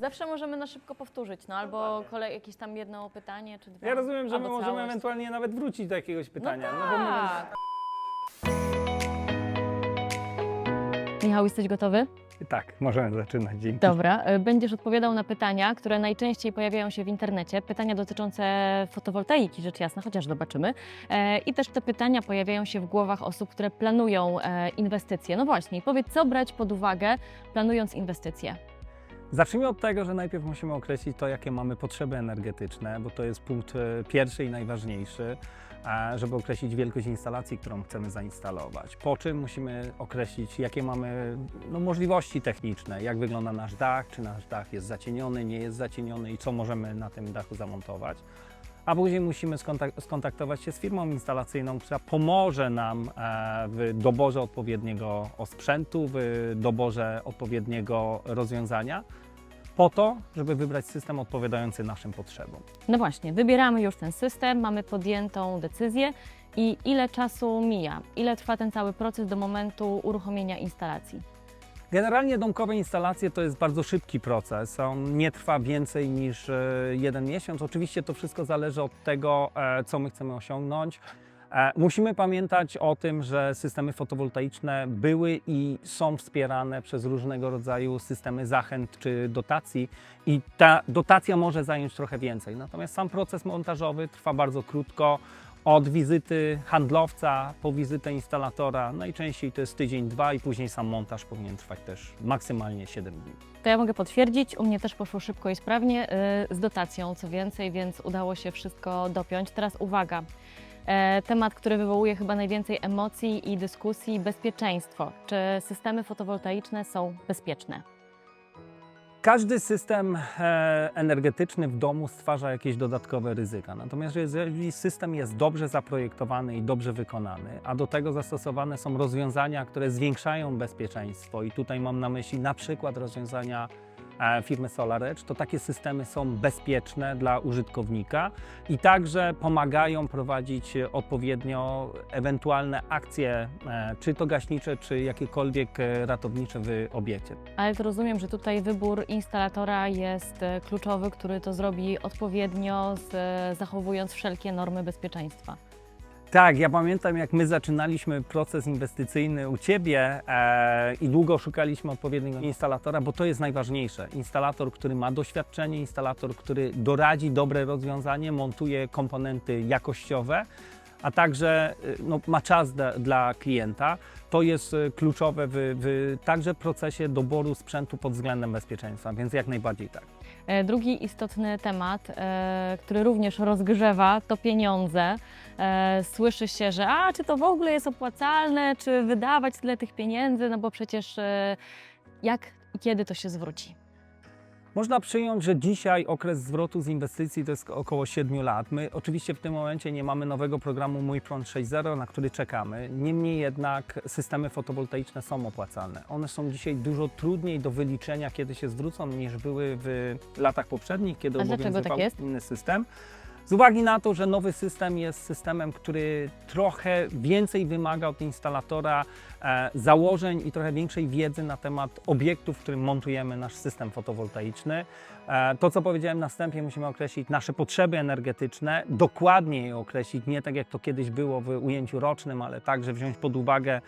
Zawsze możemy na szybko powtórzyć, no albo kolej, jakieś tam jedno pytanie czy dwa. Ja rozumiem, że my albo możemy całość. ewentualnie nawet wrócić do jakiegoś pytania. No bo my- tak. Michał, jesteś gotowy? tak, możemy zaczynać. Dzięki. Dobra. y, Będziesz odpowiadał na pytania, które najczęściej pojawiają się w internecie. Pytania dotyczące fotowoltaiki, rzecz jasna, chociaż zobaczymy. E, I też te pytania pojawiają się w głowach osób, które planują e, inwestycje. No właśnie, powiedz, co brać pod uwagę, planując inwestycje? Zacznijmy od tego, że najpierw musimy określić to, jakie mamy potrzeby energetyczne, bo to jest punkt e, pierwszy i najważniejszy, żeby określić wielkość instalacji, którą chcemy zainstalować. Po czym musimy określić, jakie mamy no, możliwości techniczne, jak wygląda nasz dach, czy nasz dach jest zacieniony, nie jest zacieniony i co możemy na tym dachu zamontować. A później musimy skontak- skontaktować się z firmą instalacyjną, która pomoże nam e, w doborze odpowiedniego sprzętu, w doborze odpowiedniego rozwiązania, po to, żeby wybrać system odpowiadający naszym potrzebom. No właśnie, wybieramy już ten system, mamy podjętą decyzję i ile czasu mija? Ile trwa ten cały proces do momentu uruchomienia instalacji? Generalnie domkowe instalacje to jest bardzo szybki proces. On nie trwa więcej niż e, jeden miesiąc. Oczywiście to wszystko zależy od tego, e, co my chcemy osiągnąć. E, Musimy pamiętać o tym, że systemy fotowoltaiczne były i są wspierane przez różnego rodzaju systemy zachęt czy dotacji i ta dotacja może zająć trochę więcej. Natomiast sam proces montażowy trwa bardzo krótko. Od wizyty handlowca po wizytę instalatora najczęściej to jest tydzień, dwa i później sam montaż powinien trwać też maksymalnie 7 dni. To ja mogę potwierdzić, u mnie też poszło szybko i sprawnie, yy, z dotacją co więcej, więc udało się wszystko dopiąć. Teraz uwaga, temat, który wywołuje chyba najwięcej emocji i dyskusji, bezpieczeństwo. Czy systemy fotowoltaiczne są bezpieczne? Każdy system e, energetyczny w domu stwarza jakieś dodatkowe ryzyka. Natomiast jeżeli system jest dobrze zaprojektowany i dobrze wykonany, a do tego zastosowane są rozwiązania, które zwiększają bezpieczeństwo, i tutaj mam na myśli na przykład rozwiązania e, firmy SolarEdge, to takie systemy są bezpieczne dla użytkownika i także pomagają prowadzić e, odpowiednio ewentualne akcje, e, czy to gaśnicze, czy jakiekolwiek e, ratownicze w obiekcie. Ale to rozumiem, że tutaj wybór instalatora jest e, kluczowy, który to zrobi odpowiednio, e, zachowując wszelkie normy bezpieczeństwa. Tak, ja pamiętam, jak my zaczynaliśmy proces inwestycyjny u Ciebie e, i długo szukaliśmy odpowiedniego instalatora, bo to jest najważniejsze. Instalator, który ma doświadczenie, instalator, który doradzi dobre rozwiązanie, montuje komponenty jakościowe, a także y, no, ma czas dla, dla klienta. To jest y, kluczowe w, w także procesie doboru sprzętu pod względem bezpieczeństwa, więc jak najbardziej tak. E, Drugi istotny temat, e, który również rozgrzewa, to pieniądze. E, Słyszy się, że a, czy to w ogóle jest opłacalne, czy wydawać tyle tych pieniędzy, no bo przecież jak i kiedy to się zwróci? Można przyjąć, że dzisiaj okres zwrotu z inwestycji to jest około 7 lat. My oczywiście w tym momencie nie mamy nowego programu Mój Prąd 6.0, na który czekamy. Niemniej jednak systemy fotowoltaiczne są opłacalne. One są dzisiaj dużo trudniej do wyliczenia, kiedy się zwrócą, niż były w latach poprzednich, kiedy A obowiązywał tak inny system. Z uwagi na to, że nowy system jest systemem, który trochę więcej wymaga od instalatora e, założeń i trochę większej wiedzy na temat obiektu, w którym montujemy nasz system fotowoltaiczny. E, to, co powiedziałem na wstępie, musimy określić nasze potrzeby energetyczne, dokładnie je określić, nie tak jak to kiedyś było w ujęciu rocznym, ale także wziąć pod uwagę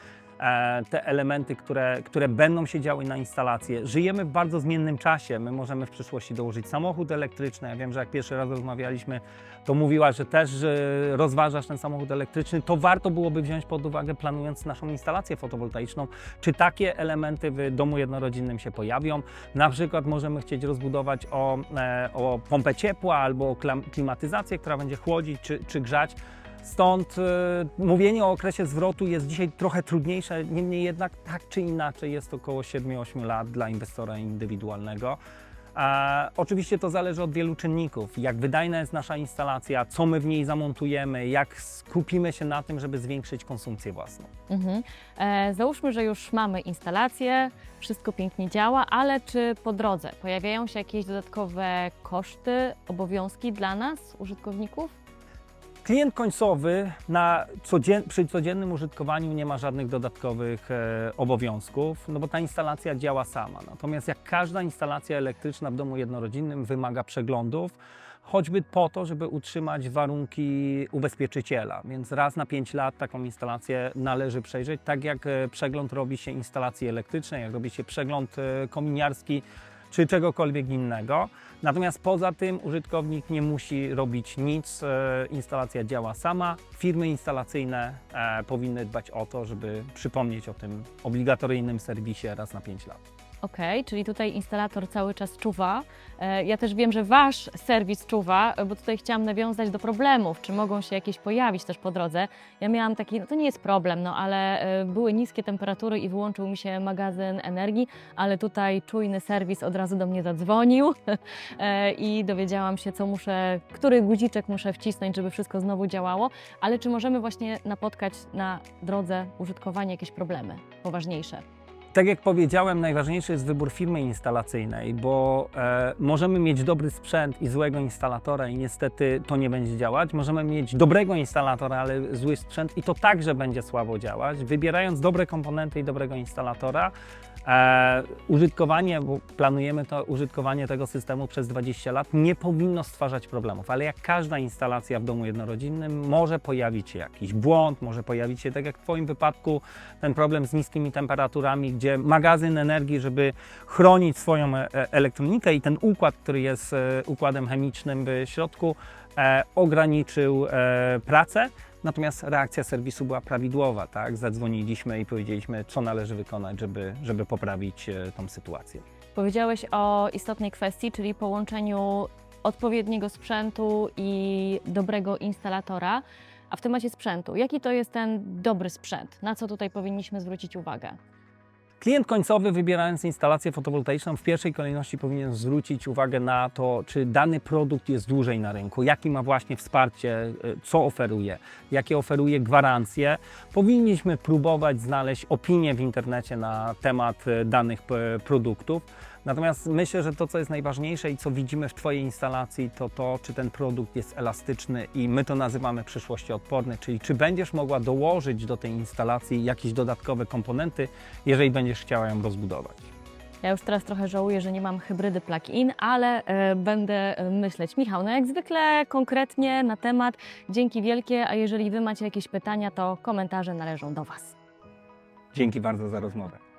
te elementy, które, które będą się działy na instalację. Żyjemy w bardzo zmiennym czasie. My możemy w przyszłości dołożyć samochód elektryczny. Ja wiem, że jak pierwszy raz rozmawialiśmy, to mówiła, że też e, rozważasz ten samochód elektryczny. To warto byłoby wziąć pod uwagę, planując naszą instalację fotowoltaiczną, czy takie elementy w domu jednorodzinnym się pojawią. Na przykład możemy chcieć rozbudować o, e, o pompę ciepła albo o klimatyzację, która będzie chłodzić czy, czy grzać. Stąd e, mówienie o okresie zwrotu jest dzisiaj trochę trudniejsze, niemniej jednak tak czy inaczej jest około 7-8 lat dla inwestora indywidualnego. E, oczywiście to zależy od wielu czynników, jak wydajna jest nasza instalacja, co my w niej zamontujemy, jak skupimy się na tym, żeby zwiększyć konsumpcję własną. Mhm. E, załóżmy, że już mamy instalację, wszystko pięknie działa, ale czy po drodze pojawiają się jakieś dodatkowe koszty, obowiązki dla nas, użytkowników? Klient końcowy na codzien, przy codziennym użytkowaniu nie ma żadnych dodatkowych e, obowiązków, no bo ta instalacja działa sama. Natomiast jak każda instalacja elektryczna w domu jednorodzinnym wymaga przeglądów, choćby po to, żeby utrzymać warunki ubezpieczyciela. Więc raz na 5 lat taką instalację należy przejrzeć, tak jak e, przegląd robi się instalacji elektrycznej, jak robi się przegląd e, kominiarski czy czegokolwiek innego. Natomiast poza tym użytkownik nie musi robić nic, e, instalacja działa sama. Firmy instalacyjne e, powinny dbać o to, żeby przypomnieć o tym obligatoryjnym serwisie raz na 5 lat. Okej, czyli tutaj instalator cały czas czuwa. E, Ja też wiem, że Wasz serwis czuwa, bo tutaj chciałam nawiązać do problemów, czy mogą się jakieś pojawić też po drodze. Ja miałam taki, no to nie jest problem, no ale e, były niskie temperatury i wyłączył mi się magazyn energii, ale tutaj czujny serwis od razu do mnie zadzwonił e, i dowiedziałam się, co muszę, który guziczek muszę wcisnąć, żeby wszystko znowu działało. Ale czy możemy właśnie napotkać na drodze użytkowania jakieś problemy poważniejsze? Tak jak powiedziałem, najważniejszy jest wybór firmy instalacyjnej, bo e, możemy mieć dobry sprzęt i złego instalatora i niestety to nie będzie działać. Możemy mieć dobrego instalatora, ale zły sprzęt i to także będzie słabo działać. Wybierając dobre komponenty i dobrego instalatora, e, użytkowanie, bo planujemy to użytkowanie tego systemu przez 20 lat, nie powinno stwarzać problemów, ale jak każda instalacja w domu jednorodzinnym, może pojawić się jakiś błąd, może pojawić się, tak jak w Twoim wypadku, ten problem z niskimi temperaturami, gdzie magazyn energii, żeby chronić swoją e, elektronikę i ten układ, który jest e, układem chemicznym w środku, e, ograniczył pracę. Natomiast reakcja serwisu była prawidłowa, tak? Zadzwoniliśmy i powiedzieliśmy, co należy wykonać, żeby, żeby poprawić tą sytuację. Powiedziałeś o istotnej kwestii, czyli połączeniu odpowiedniego sprzętu i dobrego instalatora. A w temacie sprzętu, jaki to jest ten dobry sprzęt? Na co tutaj powinniśmy zwrócić uwagę? Klient końcowy, wybierając instalację fotowoltaiczną, w pierwszej kolejności powinien zwrócić uwagę na to, czy dany produkt jest dłużej na rynku, jaki ma właśnie wsparcie, e, co oferuje, jakie oferuje gwarancje. Powinniśmy próbować znaleźć opinię w internecie na temat e, danych e, produktów. Natomiast myślę, że to, co jest najważniejsze i co widzimy w Twojej instalacji, to to, czy ten produkt jest elastyczny i my to nazywamy przyszłościoodporny, czyli czy będziesz mogła dołożyć do tej instalacji jakieś dodatkowe komponenty, jeżeli będziesz chciała ją rozbudować. Ja już teraz trochę żałuję, że nie mam hybrydy plug-in, ale e, będę e, myśleć. Michał, no jak zwykle konkretnie na temat. Dzięki wielkie, a jeżeli Wy macie jakieś pytania, to komentarze należą do Was. Dzięki bardzo za rozmowę.